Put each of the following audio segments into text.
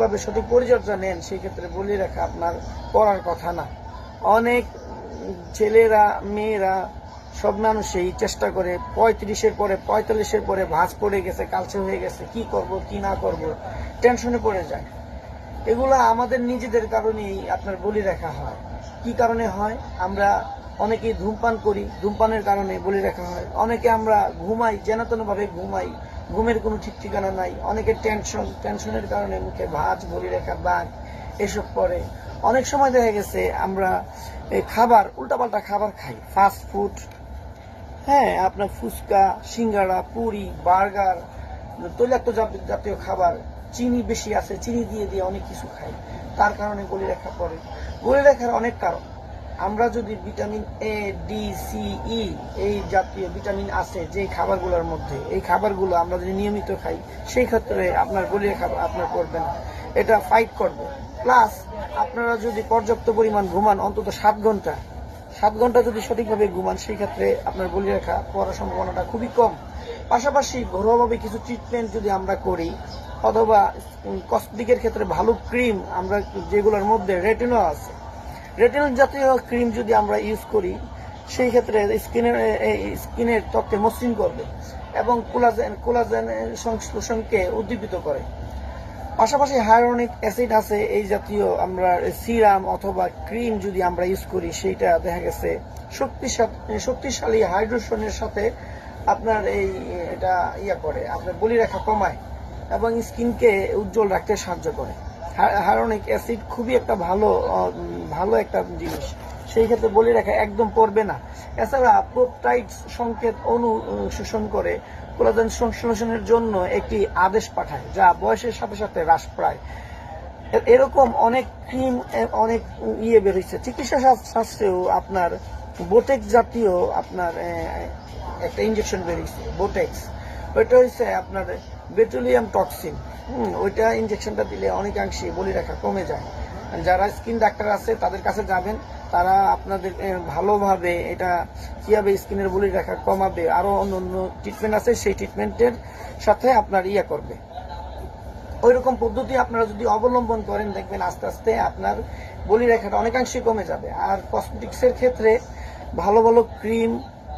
ভাবে সঠিক পরিচর্যা নেন, সেই ক্ষেত্রে বলি রাখা আপনার করার কথা না। অনেক ছেলেরা, মেয়েরা সব মানুষই চেষ্টা করে পঁয়ত্রিশের পরে, পঁয়তাল্লিশের পরে ভাঁজ পড়ে গেছে, কালচে হয়ে গেছে, কি করব, কি না করব, টেনশনে পড়ে যায়। এগুলো আমাদের নিজেদের কারণেই আপনার বলি রাখা হয়। কি কারণে হয়? আমরা অনেকেই ধূমপান করি, ধূমপানের কারণে বলি রাখা হয়, অনেকে আমরা ঘুমাই যেনতেন ভাবে ঘুমাই, ঘুমের কোনো ঠিক ঠিকানা নাই, অনেকে টেনশন টেনশনের কারণে মুখে ভাঁজ বলি রেখা দাগ এসব পরে অনেক সময় দেখা গেছে আমরা খাবার, উল্টাপাল্টা খাবার খাই ফাস্ট ফুড হ্যাঁ আপনার ফুচকা, সিঙ্গাড়া, পুরি, বার্গার, তৈলাক্ত জাত- জাতীয় খাবার, চিনি বেশি আছে, চিনি দিয়ে দিয়ে অনেক কিছু খাই, তার কারণে গলি রেখা পড়ে। গলি রেখার অনেক কারণ। আমরা যদি vitamin A D C E এই জাতীয় ভিটামিন আছে যে খাবারগুলোর মধ্যে, এই খাবারগুলো আমরা যদি নিয়মিত খাই, সেই ক্ষেত্রে আপনার গলি রেখা আপনার করবে না। এটা ফাইট করবে। প্লাস আপনারা যদি পর্যাপ্ত পরিমাণ ঘুমান, অন্তত সাত ঘণ্টা সাত ঘণ্টা যদি সঠিকভাবে ঘুমান, সেই ক্ষেত্রে আপনার বলি রেখা পড়ার সম্ভাবনাটা খুবই কম। পাশাপাশি ঘরোয়াভাবে কিছু ট্রিটমেন্ট যদি আমরা করি, অথবা কসমেটিকের ক্ষেত্রে ভালো ক্রিম আমরা যেগুলোর মধ্যে রেটিনো আছে রেটিনল জাতীয় ক্রিম যদি আমরা ইউজ করি, সেই ক্ষেত্রে স্কিনের স্কিনের ত্বককে মসৃণ করবে এবং কোলাজেন কোলাজেন সংশ্লেষণকে উদ্দীপিত করে। পাশাপাশি হায়ারনিক অ্যাসিড আছে, এই জাতীয় আমরা সিরাম অথবা ক্রিম যদি আমরা ইউজ করি, সেইটা দেখা গেছে শক্তিশা- শক্তিশালী হাইড্রোশনের সাথে আপনার এই, এটা ইয়া করে, আপনার বলি রেখা কমায় এবং স্কিনকে উজ্জ্বল রাখতে সাহায্য করে। হায়ারনিক অ্যাসিড খুবই একটা ভালো ভালো একটা জিনিস। সেই ক্ষেত্রে বলে রাখা, একদম পড়বে না। এছাড়া প্রোপটাইটস সংকেত অনু শোষণ করে কোলাজেন সংশ্লেষণের জন্য একটি আদেশ পাঠায়, যা বয়সের সাথে সাথে হ্রাস পায়। এরকম অনেক ক্রিম অনেক ইয়ে বেরোচ্ছে চিকিৎসা শাস- শাস্ত্রেও আপনার বোটেক্স জাতীয় আপনার একটা ইঞ্জেকশন বেরিয়েছে বোটেক্স। ওইটা হচ্ছে আপনার বেটুলিয়াম টক্সিন। ওইটা ইঞ্জেকশনটা দিলে অনেকাংশে বলি রাখা কমে যায়। যারা স্কিন ডাক্তার আছে, তাদের কাছে যাবেন, তারা আপনাদের ভালোভাবে এটা কীভাবে স্কিনের বলি রাখা কমাবে আরও অন্য অন্য ট্রিটমেন্ট আছে, সেই ট্রিটমেন্টের সাথে আপনার ইয়ে করবে। ওই রকম পদ্ধতি আপনারা যদি অবলম্বন করেন, দেখবেন আস্তে আস্তে আপনার বলি রেখাটা অনেকাংশে কমে যাবে। আর কসমেটিক্সের ক্ষেত্রে ভালো ভালো cream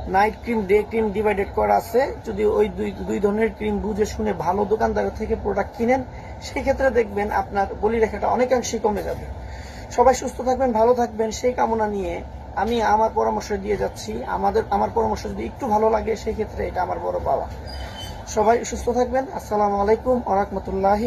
night cream day cream divided করা আছে। যদি ওই দুই দুই ধরনের ক্রিম বুঝে শুনে ভালো দোকানদার থেকে প্রোডাক্ট কিনেন সেই ক্ষেত্রে দেখবেন আপনার বলি রেখাটা অনেকাংশে কমে যাবে। সবাই সুস্থ থাকবেন, ভালো থাকবেন, সেই কামনা নিয়ে আমি আমার পরামর্শ দিয়ে যাচ্ছি। আমাদের, আমার পরামর্শ যদি একটু ভালো লাগে সেই ক্ষেত্রে এটা আমার বড় পাওয়া। সবাই সুস্থ থাকবেন। আসসালামু আলাইকুম আ রহমতুল্লাহি